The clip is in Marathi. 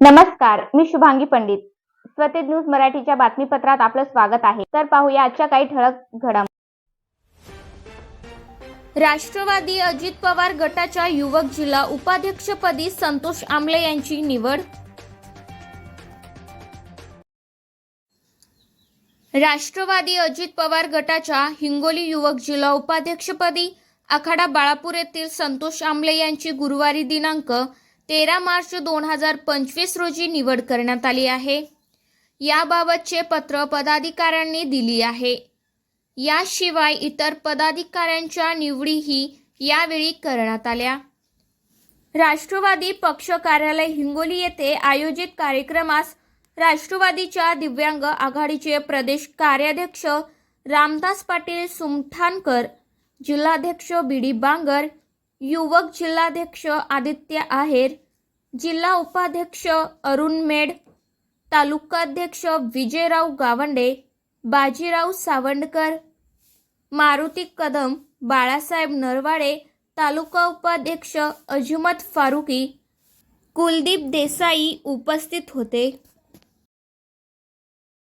नमस्कार मी शुभांगी पंडित. स्वतेज न्यूज मराठीच्या बातमीपत्रात आपलं स्वागत आहे. तर पाहूया आजच्या काही ठळक घडामोडी राष्ट्रवादी अजित पवार गटाच्या युवक जिल्हा उपाध्यक्षपदी संतोष आमले यांची निवड. राष्ट्रवादी अजित पवार गटाच्या हिंगोली युवक जिल्हा उपाध्यक्षपदी आखाडा बाळापूर येथील संतोष आमले यांची गुरुवारी दिनांक तेरा मार्च दोन हजार पंचवीस रोजी निवड करण्यात आली आहे. याबाबतचे पत्र पदाधिकाऱ्यांनी दिली आहे. याशिवाय इतर पदाधिकाऱ्यांच्या निवडीही यावेळी करण्यात आल्या. राष्ट्रवादी पक्ष कार्यालय हिंगोली येथे आयोजित कार्यक्रमास राष्ट्रवादीच्या दिव्यांग आघाडीचे प्रदेश कार्याध्यक्ष रामदास पाटील सुमठाणकर जिल्हाध्यक्ष बी डी बांगर युवक जिल्हाध्यक्ष आदित्य आहेर जिल्हा उपाध्यक्ष अरुण मेड तालुकाध्यक्ष विजयराव गावंडे बाजीराव सावंडकर मारुती कदम बाळासाहेब नरवाडे तालुका उपाध्यक्ष अजमत फारुकी कुलदीप देसाई उपस्थित होते.